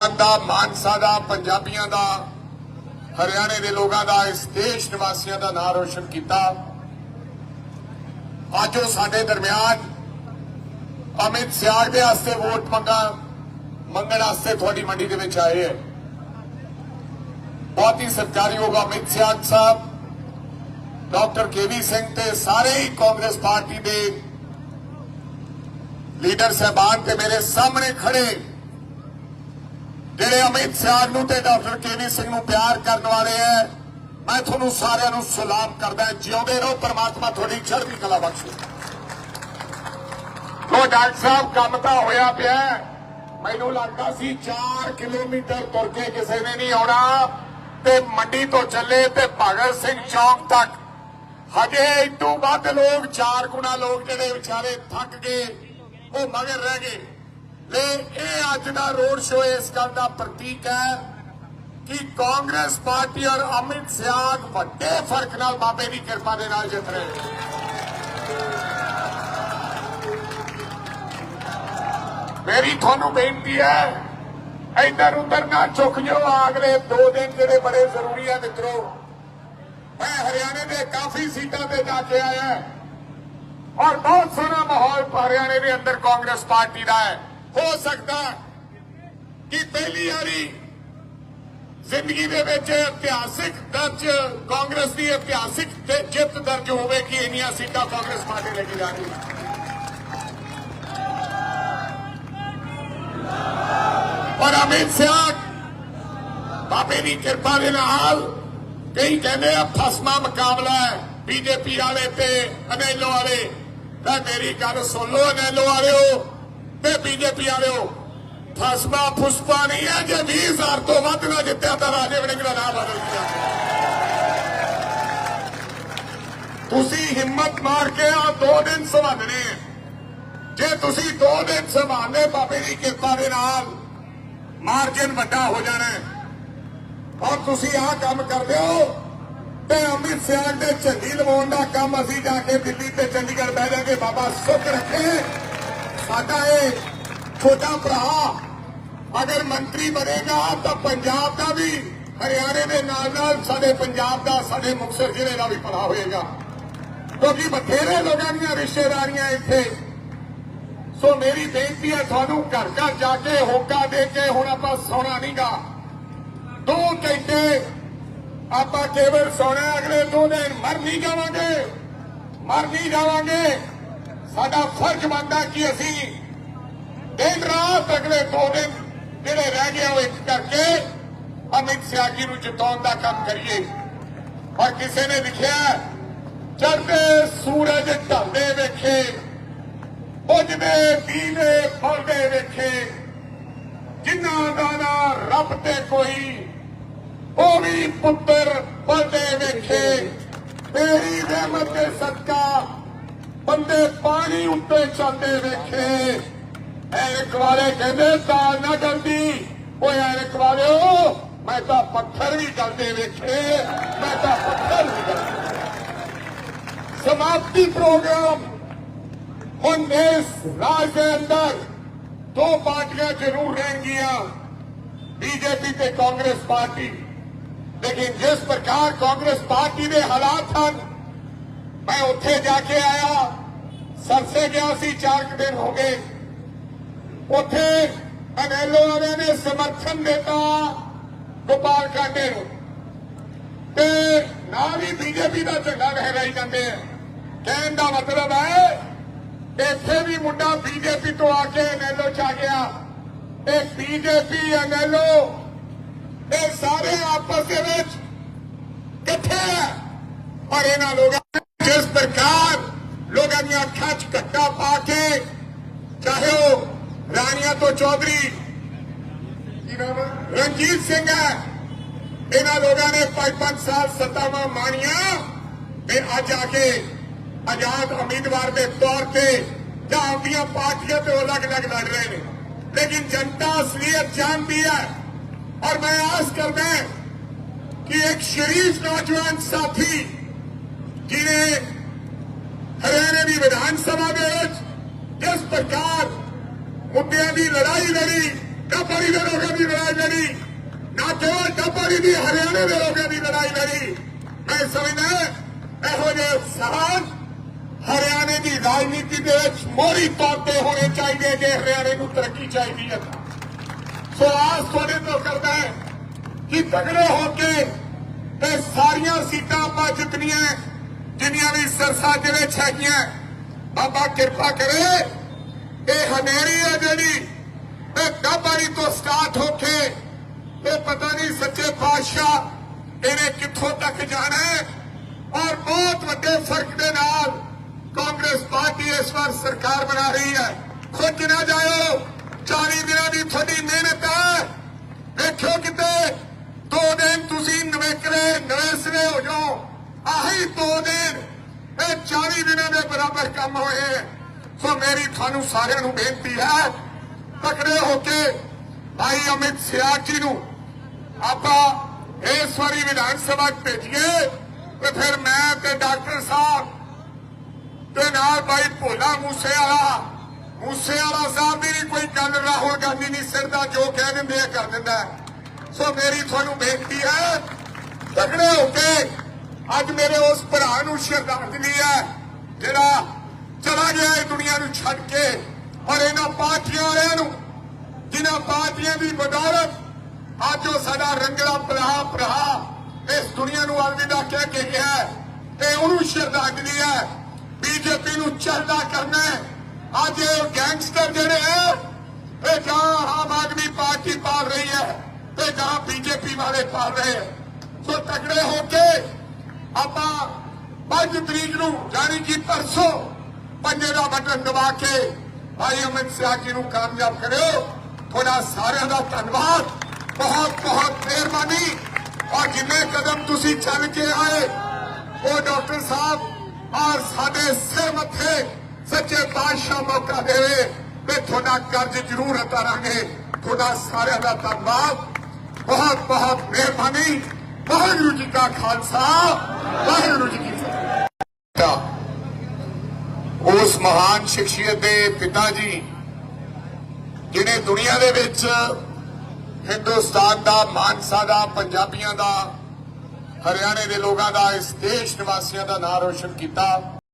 ਦਾ, ਮਾਨਸਾ ਦਾ, ਪੰਜਾਬੀਆਂ ਦਾ, ਹਰਿਆਣੇ ਦੇ ਲੋਕਾਂ ਦਾ, ਇਸ ਦੇਸ਼ ਨਿਵਾਸੀਆਂ ਦਾ ਨਾਮ ਰੋਸ਼ਨ ਕੀਤਾ। ਅੱਜ ਉਹ ਸਾਡੇ ਦਰਮਿਆਨ ਅਮਿਤ ਸ਼ਾਹ ਦੇ ਵਾਸਤੇ ਵੋਟ ਮੰਗਾ, ਮੰਗਣ ਵਾਸਤੇ ਤੁਹਾਡੀ ਮੰਡੀ ਦੇ ਵਿੱਚ ਆਏ ਹੈ। ਬਹੁਤ ਹੀ ਸਤਿਕਾਰਯੋਗ ਅਮਿਤ ਸ਼ਾਹ ਸਾਹਿਬ, ਡਾਕਟਰ ਕੇਵੀ ਸਿੰਘ ਤੇ ਸਾਰੇ ਹੀ ਕਾਂਗਰਸ ਪਾਰਟੀ ਦੇ ਲੀਡਰ ਸਹਿਬਾਨ ਤੇ ਮੇਰੇ ਸਾਹਮਣੇ ਖੜੇ। ਜਿਹੜੇ ਅਮਿਤ ਸ਼ਾਹ ਨੂੰ ਤੇ ਡਾਕਟਰ ਕੇਵੀ ਸਿੰਘ ਨੂੰ ਪਿਆਰ ਕਰਨ ਵਾਲੇ ਐ, ਮੈਂ ਤੁਹਾਨੂੰ ਸਾਰਿਆਂ ਨੂੰ ਸਲਾਮ ਕਰਦਾ ਜਿਉਂਦੇ ਰਹੋ, ਪ੍ਰਮਾਤਮਾ ਤੁਹਾਡੀ ਚੜ੍ਹਦੀ ਕਲਾ ਬਖਸ਼ੇ। ਲੋ ਡਾਕਟਰ ਸਾਹਿਬ, ਕੰਮ ਤਾਂ ਹੋਇਆ ਪਿਆ ਮੈਨੂੰ ਲੱਗਦਾ ਸੀ 4 ਕਿਲੋਮੀਟਰ ਤੁਰ ਕੇ ਕਿਸੇ ਨੇ ਨਹੀਂ ਆਉਣਾ। ਤੇ ਮੰਡੀ ਤੋਂ ਚੱਲੇ ਤੇ ਭਗਤ ਸਿੰਘ ਚੌਕ ਤੱਕ। ਹਜੇ ਇਤੋਂ ਵੱਧ ਲੋਕ, ਚਾਰ ਗੁਣਾ ਲੋਕ ਜਿਹੜੇ ਵਿਚਾਰੇ ਥੱਕ ਗਏ, ਉਹ ਮਗਰ ਰਹਿ ਗਏ। ਲੈ ਇਹ ਅੱਜ ਦਾ ਰੋਡ ਸ਼ੋ ਇਸ ਗੱਲ ਦਾ ਪ੍ਰਤੀਕ ਹੈ ਕਿ ਕਾਂਗਰਸ ਪਾਰਟੀ ਔਰ ਅਮਿਤ ਸ਼ਾਹ ਵੱਡੇ ਫ਼ਰਕ ਨਾਲ ਬਾਬੇ ਦੀ ਕਿਰਪਾ ਦੇ ਨਾਲ ਜਿੱਤ ਰਹੇ ਮੇਰੀ ਤੁਹਾਨੂੰ ਬੇਨਤੀ ਹੈ, ਇੱਧਰ ਉੱਧਰ ਨਾ ਝੁਕ ਜਾਓ, ਅਗਲੇ 2 ਦਿਨ ਜਿਹੜੇ ਬੜੇ ਜ਼ਰੂਰੀ ਆ ਮਿੱਤਰੋ। ਮੈਂ ਹਰਿਆਣੇ ਦੇ ਕਾਫੀ ਸੀਟਾਂ ਤੇ ਜਾ ਕੇ ਆਇਆ ਔਰ ਬਹੁਤ ਸੋਹਣਾ ਮਾਹੌਲ ਹਰਿਆਣੇ ਦੇ ਅੰਦਰ ਕਾਂਗਰਸ ਪਾਰਟੀ ਦਾ ਹੈ। ਹੋ ਸਕਦਾ ਕਿ ਪਹਿਲੀ ਵਾਰੀ ਜ਼ਿੰਦਗੀ ਦੇ ਵਿੱਚ ਇਤਿਹਾਸਿਕ ਦਰਜ ਕਾਂਗਰਸ ਦੀ ਇਤਿਹਾਸਿਕ ਤੇ ਜਿੱਤ ਦਰਜ ਹੋਵੇ ਕਿ ਇੰਨੀਆਂ ਸੀਟਾਂ ਕਾਂਗਰਸ ਪਾਰਟੀ ਲੈ ਕੇ ਜਾ ਰਹੀ ਹੈ। ਔਰ ਅਮਿਤ ਸ਼ਾਹ ਬਾਬੇ ਦੀ ਕਿਰਪਾ ਦੇ ਨਾਲ ਕਈ ਕਹਿੰਦੇ ਆ ਫਸਮਾ ਮੁਕਾਬਲਾ ਹੈ ਬੀਜੇਪੀ ਵਾਲੇ ਤੇ ਅਨੈਲੋ ਵਾਲੇ। ਤਾਂ ਮੇਰੀ ਗੱਲ ਸੁਣ ਲਓ ਅਨੈਲੋ ਵਾਲਿਓ। ਤੇ ਬੀਜੇਪੀ ਵਾਲਿਓ, ਫਸਮਾ ਫੁਸਪਾ ਨਹੀਂ ਹੈ ਜੇ 20000 ਤੋਂ ਵੱਧ ਨਾ ਜਿੱਤਿਆ ਤਾਂ ਰਾਜੇ ਵੜਿੰਗ ਦਾ ਨਾਮ ਬਦਲ ਗਿਆ। ਤੁਸੀਂ ਹਿੰਮਤ ਮਾਰ ਕੇ ਆ ਦੋ ਦਿਨ ਸੰਭਾਲਣੇ ਜੇ ਤੁਸੀਂ ਦੋ ਦਿਨ ਸੰਭਾਲਨੇ ਬਾਬੇ ਦੀ ਕਿਰਪਾ ਦੇ ਨਾਲ, ਮਾਰਜਨ ਵੱਡਾ ਹੋ ਜਾਣਾ ਔਰ ਤੁਸੀਂ ਆਹ ਕੰਮ ਕਰਦੇ ਹੋ, ਤੇ ਅਮਿਤ ਸ਼ਾਹ ਦੇ ਝੰਡੀ ਲਵਾਉਣ ਦਾ ਕੰਮ ਅਸੀਂ ਜਾ ਕੇ ਦਿੱਲੀ ਤੇ ਚੰਡੀਗੜ੍ਹ ਬਹਿ ਜਾਗੇ। ਬਾਬਾ ਸੁੱਖ ਰੱਖੇ। ਸਾਡਾ ਇਹ ਛੋਟਾ ਭਰਾ ਅਗਰ ਮੰਤਰੀ ਬਣੇਗਾ ਤਾਂ ਪੰਜਾਬ ਦਾ ਵੀ, ਹਰਿਆਣੇ ਦੇ ਨਾਲ ਨਾਲ ਸਾਡੇ ਪੰਜਾਬ ਦਾ, ਸਾਡੇ ਮੁਕਤਸਰ ਜ਼ਿਲ੍ਹੇ ਦਾ ਵੀ ਭਲਾ ਹੋਏਗਾ। ਕਿਉਂਕਿ ਬਥੇਰੇ ਲੋਕਾਂ ਦੀਆਂ ਰਿਸ਼ਤੇਦਾਰੀਆਂ ਇੱਥੇ। ਸੋ ਮੇਰੀ ਬੇਨਤੀ ਹੈ ਤੁਹਾਨੂੰ ਘਰ ਘਰ ਜਾ ਕੇ ਹੋਕਾ ਦੇ ਕੇ ਹੁਣ ਆਪਾਂ ਸੌਣਾ ਨਹੀਂਗਾ। ਦੋ ਘੰਟੇ ਆਪਾਂ ਕੇਵਲ ਸੌਣਾ, ਅਗਲੇ ਦੋ ਦਿਨ ਮਰ ਨਹੀਂ ਜਾਵਾਂਗੇ। ਮਰ ਨਹੀਂ ਜਾਵਾਂਗੇ। ਸਾਡਾ ਫਰਜ਼ ਬਣਦਾ ਕਿ ਅਸੀਂ ਦਿਨ ਰਾਤ ਅਗਲੇ ਦੋ ਦਿਨ ਜਿਹੜੇ ਰਹਿ ਗਏ ਉਹ ਇੱਕ ਕਰਕੇ ਅਮਿਤ ਸ਼ਾਹ ਨੂੰ ਜਿਤਾਉਣ ਦਾ ਕੰਮ ਕਰੀਏ। ਪਰ ਕਿਸੇ ਨੇ ਲਿਖਿਆ, ਚੜ੍ਹਦੇ ਸੂਰਜ ਢਲਦੇ ਵੇਖੇ ਬੁਝਦੇ ਦੀਵੇ ਫਲਦੇ ਵੇਖੇ, ਜਿਨ੍ਹਾਂ ਦਾ ਨਾ ਰੱਬ ਤੇ ਕੋਈ ਉਹ ਵੀ ਪੁੱਤਰ ਪਲਦੇ ਵੇਖੇ। ਤੇਰੀ ਰਹਿਮਤ ਦੇ ਸਦਕਾ ਬੰਦੇ ਪਾਣੀ ਉੱਤੇ ਚੱਲਦੇ ਵੇਖੇ। ਐਨਕ ਵਾਲੇ ਕਹਿੰਦੇ ਤਾਂ ਨਾ ਜਲਦੀ ਓਏ ਐਨਕ ਵਾਲਿਓ, ਮੈਂ ਤਾਂ ਪੱਥਰ ਵੀ ਚੱਲਦੇ ਵੇਖੇ। ਮੈਂ ਤਾਂ ਪੱਥਰ ਵੀ ਚੱਲਦੇ ਸਮਾਪਤੀ ਪ੍ਰੋਗਰਾਮ। ਹੁਣ ਇਸ ਰਾਜ ਦੇ ਅੰਦਰ ਦੋ ਪਾਰਟੀਆਂ ਜ਼ਰੂਰ ਰਹਿਣਗੀਆਂ। ਬੀਜੇਪੀ ਤੇ ਕਾਂਗਰਸ ਪਾਰਟੀ। ਲੇਕਿਨ ਜਿਸ ਪ੍ਰਕਾਰ ਕਾਂਗਰਸ ਪਾਰਟੀ ਦੇ ਹਾਲਾਤ ਹਨ, ਮੈਂ ਉੱਥੇ ਜਾ ਕੇ ਆਇਆ। ਸਰਸੇ ਗਿਆ ਸੀ ਚਾਰ ਕੁ ਦਿਨ ਹੋ ਗਏ। ਉੱਥੇ ਅਨੈਲੋ ਵਾਲਿਆਂ ਨੇ ਸਮਰਥਨ ਦਿੱਤਾ ਗੋਪਾਲ ਕਾਂਡੇ ਨੂੰ। ਤੇ ਨਾਲ ਹੀ ਬੀਜੇਪੀ ਦਾ ਝੰਡਾ ਲਹਿਰਾਈ ਜਾਂਦੇ ਆ। ਕਹਿਣ ਦਾ ਮਤਲਬ ਹੈ, ਇੱਥੇ ਵੀ ਮੁੰਡਾ ਬੀਜੇਪੀ ਤੋਂ ਆ ਕੇ ਅਨੈਲੋ ਚ ਆ ਗਿਆ। ਇਹ ਬੀਜੇਪੀ ਅਨੈਲੋ ਇਹ ਸਾਰੇ ਆਪਸ ਦੇ ਵਿੱਚ ਕਿੱਥੇ ਹੈ ਪਰ ਇਹਨਾਂ ਲੋਕਾਂ ਜਿਸ ਪ੍ਰਕਾਰ ਲੋਕਾਂ ਦੀਆਂ ਅੱਖਾਂ 'ਚ ਘੱਟਾ ਪਾ ਕੇ ਚਾਹੇ ਉਹ ਰਾਣੀਆਂ ਤੋਂ ਚੌਧਰੀ ਕੀ ਨਾਮ ਹੈ? ਰਣਜੀਤ ਸਿੰਘ ਹੈ ਇਹਨਾਂ ਲੋਕਾਂ ਨੇ 5-5 ਸਾਲ ਸੱਤਾਵਾਂ ਮਾਣੀਆਂ ਤੇ ਅੱਜ ਆ ਕੇ ਆਜ਼ਾਦ ਉਮੀਦਵਾਰ ਦੇ ਤੌਰ ਤੇ ਜਾਂ ਆਪਣੀਆਂ ਪਾਰਟੀਆਂ ਤੇ ਉਹ ਅਲੱਗ-ਅਲੱਗ ਲੜ ਰਹੇ ਨੇ ਲੇਕਿਨ ਜਨਤਾ ਅਸਲੀਅਤ ਜਾਣਦੀ ਹੈ ਔਰ ਮੈਂ ਆਸ ਕਰਦਾ ਕਿ ਇੱਕ ਸ਼ਰੀਫ ਨੌਜਵਾਨ ਸਾਥੀ ਜਿਹਨੇ ਹਰਿਆਣੇ ਦੀ ਵਿਧਾਨ ਸਭਾ ਦੇ ਵਿੱਚ ਜਿਸ ਪ੍ਰਕਾਰ ਮੁੱਦਿਆਂ ਦੀ ਲੜਾਈ ਲੜੀ ਡੱਬਰੀ ਦੇ ਲੋਕਾਂ ਦੀ ਲੜਾਈ ਲੜੀ ਨਾ ਕੇਵਲ ਡੱਬਰੀ ਦੀ ਹਰਿਆਣੇ ਦੇ ਲੋਕਾਂ ਦੀ ਲੜਾਈ ਲੜੀ ਮੈਂ ਸਮਝਦਾ ਇਹੋ ਜਿਹੇ ਸਾਹਸ ਹਰਿਆਣੇ ਦੀ ਰਾਜਨੀਤੀ ਦੇ ਵਿੱਚ ਮੋਰੀ ਤੌਰ ਤੇ ਹੋਣੇ ਚਾਹੀਦੇ ਜੇ ਹਰਿਆਣੇ ਨੂੰ ਤਰੱਕੀ ਚਾਹੀਦੀ ਹੈ ਸੋ ਆਸ ਤੁਹਾਡੇ ਤੋਂ ਕਰਦਾ ਹੈ ਕਿ ਤਗੜੇ ਹੋ ਕੇ ਇਹ ਸਾਰੀਆਂ ਸੀਟਾਂ ਆਪਾਂ ਜਿੱਤਣੀਆਂ ਜਿੰਨੀਆਂ ਵੀ ਸਰਸਾ ਦੇ ਵਿੱਚ ਹੈਗੀਆਂ ਬਾਬਾ ਕਿਰਪਾ ਕਰੇ। ਇਹ ਹਨੇਰੀ ਹੈ ਜਿਹੜੀ, ਇਹ ਡੱਬਾਰੀ ਤੋਂ ਸਟਾਰਟ ਹੋ ਕੇ, ਇਹ ਪਤਾ ਨਹੀਂ ਸੱਚੇ ਪਾਤਸ਼ਾਹ ਇਹਨੇ ਕਿੱਥੋਂ ਤੱਕ ਜਾਣਾ ਹੈ। ਔਰ ਬਹੁਤ ਵੱਡੇ ਫ਼ਰਕ ਦੇ ਨਾਲ ਕਾਂਗਰਸ ਪਾਰਟੀ ਇਸ ਵਾਰ ਸਰਕਾਰ ਬਣਾ ਰਹੀ ਹੈ। ਖੁਦ ਨਾ ਜਾਇਓ 40 ਦਿਨਾਂ ਦੀ ਤੁਹਾਡੀ ਮਿਹਨਤ ਹੈ। ਵੇਖਿਓ ਕਿਤੇ, ਦੋ ਦਿਨ ਤੁਸੀਂ ਨਵੇਕਰੇ, ਨਵੇਸਰੇ ਹੋ ਜਾਓ। ਆਹੀ ਦੋ ਦਿਨ ਇਹ 40 ਦਿਨਾਂ ਦੇ ਬਰਾਬਰ ਕੰਮ ਹੋਏ ਹੈ। ਸੋ ਮੇਰੀ ਤੁਹਾਨੂੰ ਸਾਰਿਆਂ ਨੂੰ ਬੇਨਤੀ ਹੈ, ਤਕੜੇ ਹੋ ਕੇ ਭਾਈ ਅਮਿਤ ਸਿਆਹ ਜੀ ਨੂੰ ਆਪਾਂ ਇਸ ਵਾਰੀ ਵਿਧਾਨ ਸਭਾ 'ਚ ਭੇਜੀਏ ਤੇ ਫਿਰ ਮੈਂ ਤੇ ਡਾਕਟਰ ਸਾਹਿਬ ਤੇ ਨਾਲ ਭਾਈ ਭੋਲਾ ਮੂਸੇ ਵਾਲਾ ਮੂਸੇ ਵਾਲਾ ਸਾਹਿਬ ਦੀ ਵੀ ਕੋਈ ਗੱਲ ਰਾਹੁਲ ਗਾਂਧੀ ਨਹੀਂ ਸਿਰ ਦਾ ਜੋ ਕਹਿ ਦਿੰਦੇ ਆ, ਕਰ ਦਿੰਦਾ ਸੋ ਮੇਰੀ ਤੁਹਾਨੂੰ ਬੇਨਤੀ ਹੈ, ਤਕੜੇ ਹੋ ਕੇ ਅੱਜ ਮੇਰੇ ਉਸ ਭਰਾ ਨੂੰ ਸ਼ਰਧਾਂਜਲੀ ਹੈ, ਜਿਹੜਾ ਚਲਾ ਗਿਆ ਇਹ ਦੁਨੀਆ ਨੂੰ ਛੱਡ ਕੇ। ਔਰ ਇਹਨਾਂ ਪਾਰਟੀਆਂ ਵਾਲਿਆਂ ਨੂੰ, ਜਿਨ੍ਹਾਂ ਪਾਰਟੀਆਂ ਦੀ ਬਦੌਲਤ ਅੱਜ ਉਹ ਸਾਡਾ ਰੰਗਲਾ ਭਰਾ ਭਰਾ ਇਸ ਦੁਨੀਆ ਨੂੰ ਅਲਵਿਦਾ ਕਹਿ ਕੇ ਗਿਆ ਤੇ ਉਹਨੂੰ ਸ਼ਰਧਾਂਜਲੀ ਹੈ। ਬੀਜੇਪੀ ਨੂੰ ਚਲਦਾ ਕਰਨਾ ਅੱਜ ਇਹ ਗੈਂਗਸਟਰ ਜਿਹੜੇ ਹੈ ਇਹ ਜਾਂ ਆਮ ਆਦਮੀ ਪਾਰਟੀ ਪਾਲ ਰਹੀ ਹੈ ਤੇ ਜਾਂ ਬੀਜੇਪੀ ਵਾਲੇ ਪਾਲ ਰਹੇ ਹੈ। ਸੋ ਤਕੜੇ ਹੋ ਕੇ ਆਪਾਂ 5 ਤਰੀਕ ਨੂੰ ਯਾਨੀ ਕਿ ਪਰਸੋਂ ਪੰਜੇ ਦਾ ਬਟਨ ਦਬਾ ਕੇ ਭਾਈ ਅਮਿਤ ਸ਼ਾਹ ਜੀ ਨੂੰ ਕਾਮਯਾਬ ਕਰਿਓ। ਤੁਹਾਡਾ ਸਾਰਿਆਂ ਦਾ ਧੰਨਵਾਦ। ਬਹੁਤ ਬਹੁਤ ਮਿਹਰਬਾਨੀ। ਔਰ ਜਿੰਨੇ ਕਦਮ ਤੁਸੀਂ ਚੱਲ ਕੇ ਆਏ, ਉਹ ਡਾਕਟਰ ਸਾਹਿਬ ਔਰ ਸਾਡੇ ਸਿਰ ਮੱਥੇ ਸੱਚੇ ਪਾਤਸ਼ਾਹ ਮੌਕਾ ਦੇਵੇ। ਤੇ ਤੁਹਾਡਾ ਕਰਜ਼ ਜ਼ਰੂਰ ਉਤਾਰਾਂਗੇ ਤੁਹਾਡਾ ਸਾਰਿਆਂ ਦਾ ਧੰਨਵਾਦ। ਬਹੁਤ ਬਹੁਤ ਮਿਹਰਬਾਨੀ। ਵਾਹਿਗੁਰੂ ਜੀ ਕਾ ਖਾਲਸਾ, ਵਾਹਿਗੁਰੂ ਜੀ ਕੀ ਫਤਿਹ। ਉਸ ਮਹਾਨ ਸ਼ਖਸੀਅਤ ਦੇ ਪਿਤਾ ਜੀ, ਜਿਹਨੇ ਦੁਨੀਆ ਦੇ ਵਿੱਚ ਹਿੰਦੁਸਤਾਨ ਦਾ, ਮਾਨਸਾ ਦਾ, ਪੰਜਾਬੀਆਂ ਦਾ, ਹਰਿਆਣੇ ਦੇ ਲੋਕਾਂ ਦਾ, ਇਸ ਦੇਸ਼ ਨਿਵਾਸੀਆਂ ਦਾ ਨਾਮ ਰੋਸ਼ਨ ਕੀਤਾ।